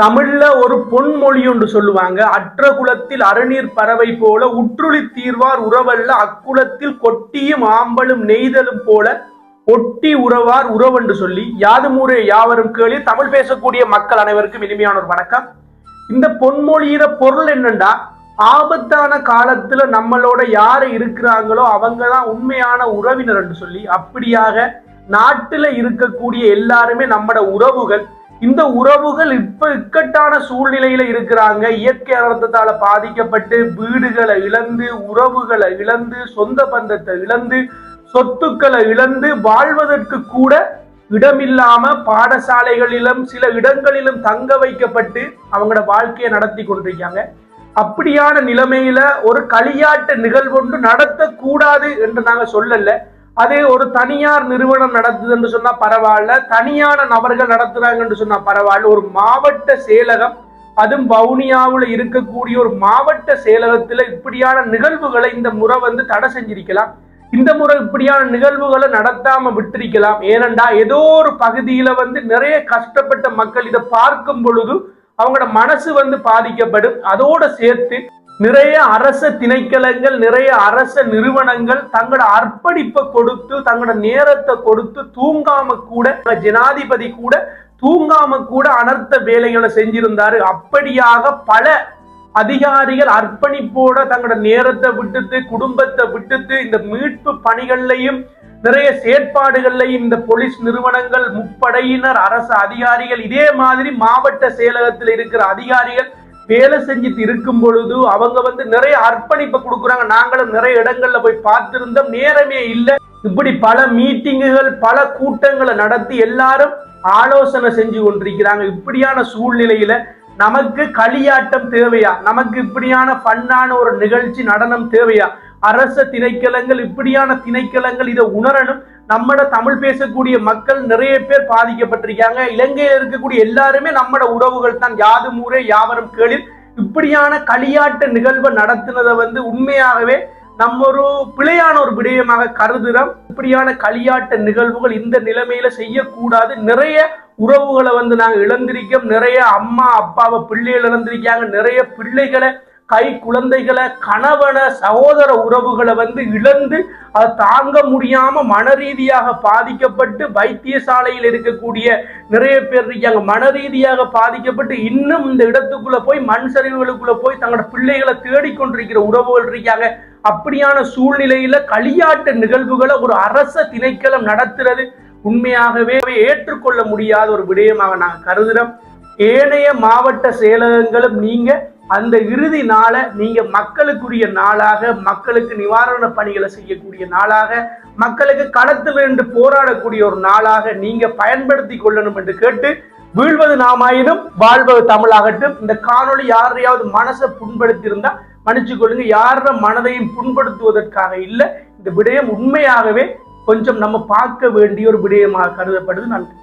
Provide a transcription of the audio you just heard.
தமிழ்ல ஒரு பொன்மொழி ஒன்று சொல்லுவாங்க. அற்ற குலத்தில் அருநீர் பறவை போல உற்றுளி தீர்வார் உறவல்ல அக்குலத்தில் கொட்டியும் ஆம்பலும் நெய்தலும் போல ஒட்டி உறவார் உறவென்று சொல்லி யாதுமூரே யாவரும் கேளி தமிழ் பேசக்கூடிய மக்கள் அனைவருக்கும் இனிமையான ஒரு வணக்கம். இந்த பொன்மொழியிற பொருள் என்னண்டா? ஆபத்தான காலத்துல நம்மளோட யாரு இருக்கிறாங்களோ அவங்க தான் உண்மையான உறவினர் என்று சொல்லி அப்படியாக நாட்டுல இருக்கக்கூடிய எல்லாருமே நம்மட உறவுகள் இந்த உறவுகள் இப்ப இக்கட்டான சூழ்நிலையில இருக்கிறாங்க. இயற்கை அனர்த்தத்தால பாதிக்கப்பட்டு வீடுகளை இழந்து உறவுகளை இழந்து சொந்த பந்தத்தை இழந்து சொத்துக்களை இழந்து வாழ்வதற்கு கூட இடமில்லாம பாடசாலைகளிலும் சில இடங்களிலும் தங்க வைக்கப்பட்டு அவங்களோட வாழ்க்கையை நடத்தி கொண்டிருக்காங்க. அப்படியான நிலைமையில ஒரு களியாட்டு நிகழ்வொன்று நடத்தக்கூடாது என்று நாங்க சொல்லல. அதே ஒரு தனியார் நிறுவனம் நடத்துதுன்னு சொன்னா பரவாயில்ல தனியான நபர்கள் நடத்துறாங்கன்னு சொன்னா பரவாயில்ல. ஒரு மாவட்ட செயலகம் அதுவும் வவுனியாவில் இருக்கக்கூடிய ஒரு மாவட்ட செயலகத்துல இப்படியான நிகழ்வுகளை இந்த முறை வந்து தடை செஞ்சிருக்கலாம். இந்த முறை இப்படியான நிகழ்வுகளை நடத்தாம விட்டிருக்கலாம். ஏனண்டா ஏதோ ஒரு பகுதியில வந்து நிறைய கஷ்டப்பட்ட மக்கள் இதை பார்க்கும் பொழுது அவங்களோட மனசு வந்து பாதிக்கப்படும். அதோட சேர்த்து நிறைய அரச திணைக்களங்கள் நிறைய அரச நிறுவனங்கள் தங்களோட அர்ப்பணிப்பை கொடுத்து தங்களோட நேரத்தை கொடுத்து தூங்காம கூட ஜனாதிபதி கூட தூங்காம கூட அனர்த்த வேலைகளை செஞ்சிருந்தாரு. அப்படியாக பல அதிகாரிகள் அர்ப்பணிப்போட தங்களோட நேரத்தை விட்டுட்டு குடும்பத்தை விட்டுட்டு இந்த மீட்பு பணிகள்லையும் நிறைய செயற்பாடுகள்லையும் இந்த போலீஸ் நிறுவனங்கள் முப்படையினர் அரசு அதிகாரிகள் இதே மாதிரி மாவட்ட செயலகத்தில் இருக்கிற அதிகாரிகள் வேலை செஞ்சுட்டு இருக்கும் பொழுது அவங்க வந்து நிறைய அர்ப்பணிப்பை கொடுக்குறாங்க. நாங்களும் நிறைய இடங்கள்ல போய் பார்த்திருந்தோம். நேரமே இல்லை. இப்படி பல மீட்டிங்குகள் பல கூட்டங்களை நடத்தி எல்லாரும் ஆலோசனை செஞ்சு கொண்டிருக்கிறாங்க. இப்படியான சூழ்நிலையில நமக்கு களியாட்டம் தேவையா? நமக்கு இப்படியான ஃபன்னான ஒரு நிகழ்ச்சி நடனம் தேவையா? அரச திணைக்களங்கள் இப்படியான திணைக்களங்கள் இதை உணரணும். நம்மட தமிழ் பேசக்கூடிய மக்கள் நிறைய பேர் பாதிக்கப்பட்டிருக்காங்க. இலங்கையில் இருக்கக்கூடிய எல்லாருமே நம்மட உறவுகள் தான். யாது ஊரே யாவரும் கேளில். இப்படியான களியாட்டு நிகழ்வை நடத்தினதை வந்து உண்மையாகவே நம்ம ஒரு பிழையான ஒரு விடயமாக கருதுறோம். இப்படியான களியாட்ட நிகழ்வுகள் இந்த நிலைமையில செய்யக்கூடாது. நிறைய உறவுகளை வந்து நாங்கள் இழந்திருக்கோம். நிறைய அம்மா அப்பாவை பிள்ளைகள் இழந்திருக்காங்க. நிறைய பிள்ளைகளை கை குழந்தைகளை கணவனை சகோதர உறவுகளை வந்து இழந்து அதை தாங்க முடியாம மன ரீதியாக பாதிக்கப்பட்டு வைத்தியசாலையில் இருக்கக்கூடிய நிறைய பேர் இருக்காங்க. மன ரீதியாக பாதிக்கப்பட்டு இன்னும் இந்த இடத்துக்குள்ள போய் மண் சரிவுகளுக்குள்ள போய் தங்களோட பிள்ளைகளை தேடிக்கொண்டிருக்கிற உறவுகள் இருக்காங்க. அப்படியான சூழ்நிலையில களியாட்டு நிகழ்வுகளை ஒரு அரச திணைக்களம் நடத்துறது உண்மையாகவே ஏற்றுக்கொள்ள முடியாத ஒரு விடயமாக நாங்கள் கருதுகிறோம் ஏனைய மாவட்ட செயலகங்களும் நீங்க அந்த இறுதி நாளை நீங்க மக்களுக்குரிய நாளாக மக்களுக்கு நிவாரண பணிகளை செய்யக்கூடிய நாளாக மக்களுக்கு களத்திலிருந்து போராடக்கூடிய ஒரு நாளாக நீங்க பயன்படுத்தி கொள்ளணும் என்று கேட்டு வீழ்வது நாமாயினும் வாழ்வது தமிழாகட்டும். இந்த காணொளி யாரையாவது மனசை புண்படுத்தியிருந்தா மன்னிச்சு கொள்ளுங்க. யார மனதையும் புண்படுத்துவதற்காக இல்லை. இந்த விடயம் உண்மையாகவே கொஞ்சம் நம்ம பார்க்க வேண்டிய ஒரு விடயமாக கருதப்படுது. நன்றி.